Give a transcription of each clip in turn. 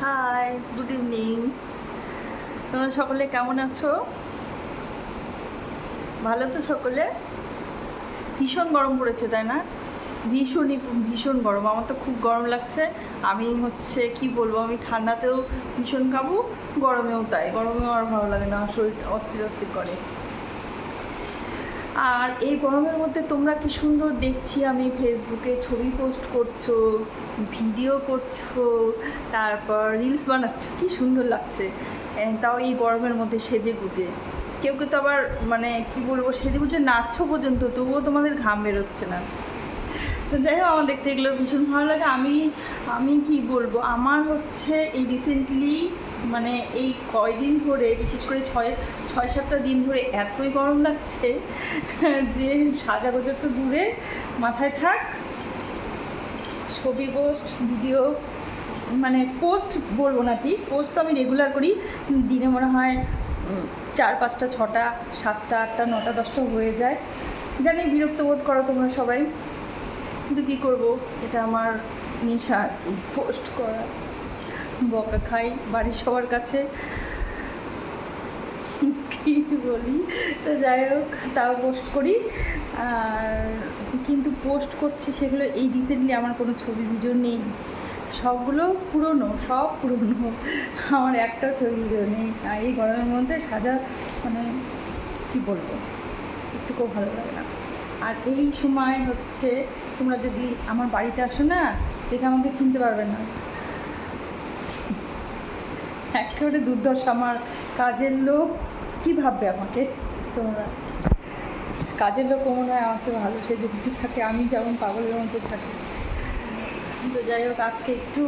Hi good evening তোমরা সকলে কেমন আছো? ভালো তো সকলে? ভীষণ গরম পড়েছে, তাই না? ভীষণই ভীষণ গরম, আমার তো খুব গরম লাগছে। আমি হচ্ছে, কি বলব, আমি ঠান্ডাতেও ভীষণ কাবু, গরমেও তাই। গরমেও আর ভালো লাগে না শরীর অস্থির অস্থির করে। আর এই গরমের মধ্যে তোমরা কি সুন্দর দেখছি আমি ফেসবুকে ছবি পোস্ট করছ, ভিডিও করছ, তারপর রিলস বানাচ্ছো, কি সুন্দর লাগছে। তাও এই গরমের মধ্যে সেজে গুজে। কেউ কেউ তো আবার মানে কি বলব, সেজে গুজে নাচছো পর্যন্ত, তবুও তোমাদের ঘাম বেরোচ্ছে না। তো যাই হোক, আমার দেখতে এগুলো ভীষণ ভালো লাগে। আমি আমি কি বলব, আমার হচ্ছে এই রিসেন্টলি মানে এই কয়দিন ধরে, বিশেষ করে ছয় ছয় সাতটা দিন ধরে এতই গরম লাগছে যে সাজা গোজা তো দূরে। মাথায় থাক, ছবি পোস্ট, ভিডিও মানে পোস্ট বলব না ঠিক পোস্ট তো আমি রেগুলার করি। দিনে মনে হয় চার, পাঁচটা, ছটা, সাতটা, আটটা, নটা, দশটা হয়ে যায়। জানি বিরক্ত বোধ করো তোমরা সবাই। কিন্তু কী করব, এটা আমার নেশা। আর কি পোস্ট করা, বকা খাই বাড়ির সবার কাছে। কী বলি? তো যাই হোক, তাও পোস্ট করি। আর কিন্তু পোস্ট করছি সেগুলো এই রিসেন্টলি আমার কোনো ছবি ভিডিও নেই। সবগুলো পুরনো, সব পুরনো। আমার একটা ছবি ভিডিও নেই। আর এই গরমের মধ্যে সাজা মানে কী বলব? একটুকুও ভালো লাগে না। আর এই সময় হচ্ছে তোমরা যদি আমার বাড়িতে আসো না, দেখে আমাকে চিনতে পারবে না। একেবারে দুর্দশা। আমার কাজের লোক কী ভাববে আমাকে? তোমরা। কাজের লোক মনে হয় আমার চেয়ে ভালো সেজে গুছে থাকে, আমি যেমন পাগলের মতো থাকি। তো যাই হোক, আজকে একটু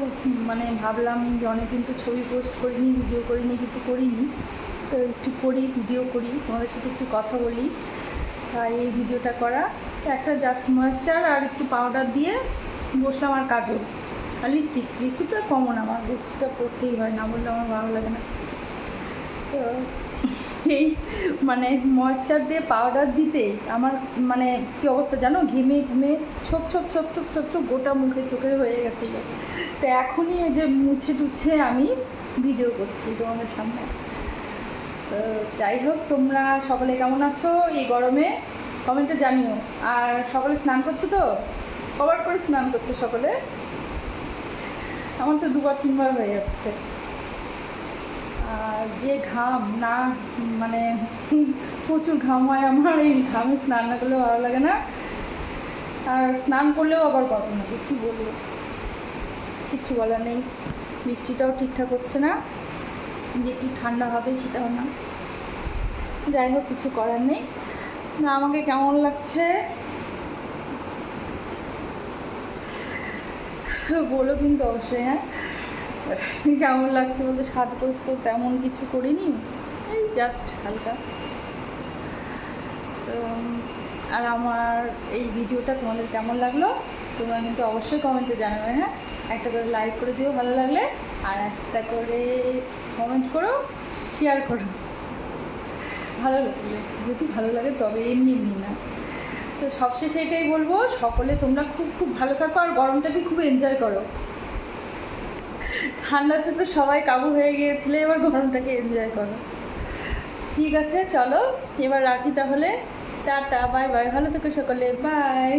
মানে ভাবলাম যে অনেকদিন তো ছবি পোস্ট করিনি, ভিডিও করিনি, কিছু করিনি। তো একটু করি, ভিডিও করি, তোমাদের সাথে একটু কথা বলি। তাই এই ভিডিওটা করা, একটা জাস্ট ময়েশ্চার আর একটু পাউডার দিয়ে বসলাম আর কাজল আর লিপস্টিক লিপস্টিকটা কমন আমার লিপস্টিকটা পরতেই হয়, না বললে আমার ভালো লাগে না। তো এই মানে ময়েশ্চার দিয়ে পাউডার দিতে আমার মানে কি অবস্থা জানো? ঘেমে ঘেমে ছোপ ছোপ ছোপ ছোপ ছোপ ছোপ গোটা মুখে চোখে হয়ে গেছিল। তো এখনই এই যে মুছে টুছে আমি ভিডিও করছি তোমাদের সামনে। তো যাই হোক, তোমরা সকলে কেমন আছো এই গরমে? কমেন্টে জানিও। আর সকলে স্নান করছ তো? কবার করে স্নান করছ সকলে? আমার তো দুবার, তিনবার হয়ে যাচ্ছে। আর যে ঘাম, না মানে প্রচুর ঘাম হয় আমার, এই ঘামে স্নান না করলেও ভালো লাগে না। আর স্নান করলেও আবার গরম লাগে, কী বলব? কিচ্ছু বলার নেই। বৃষ্টিটাও ঠিকঠাক হচ্ছে না। যে একটু ঠান্ডা হবে সেটাও না। যাই হোক, কিছু করার নেই। না, আমাকে কেমন লাগছে? বলো কিন্তু অবশ্যই হ্যাঁ? কেমন লাগছে বলতে, সাজগোজ তো তেমন কিছু করিনি, এই জাস্ট হালকা। তো, আর আমার এই ভিডিওটা তোমাদের কেমন লাগল? তোমরা কিন্তু অবশ্যই কমেন্টে জানাবে হ্যাঁ? একটা করে লাইক করে দিও ভালো লাগলে, আর একটা করে কমেন্ট করো শেয়ার করো। ভালো লাগলে, যদি ভালো লাগে তবে এমনি এমনি না। তো সবশেষে এটাই বলব, সকলে তোমরা খুব খুব ভালো থাকো আর গরমটাকে খুব এনজয় করো। ঠান্ডাতে তো সবাই কাবু হয়ে গিয়েছিলে, এবার গরমটাকে এনজয় করো। ঠিক আছে, চলো, এবার রাখি তাহলে। টাটা বাই বাই ভালো থেকো সকলে বাই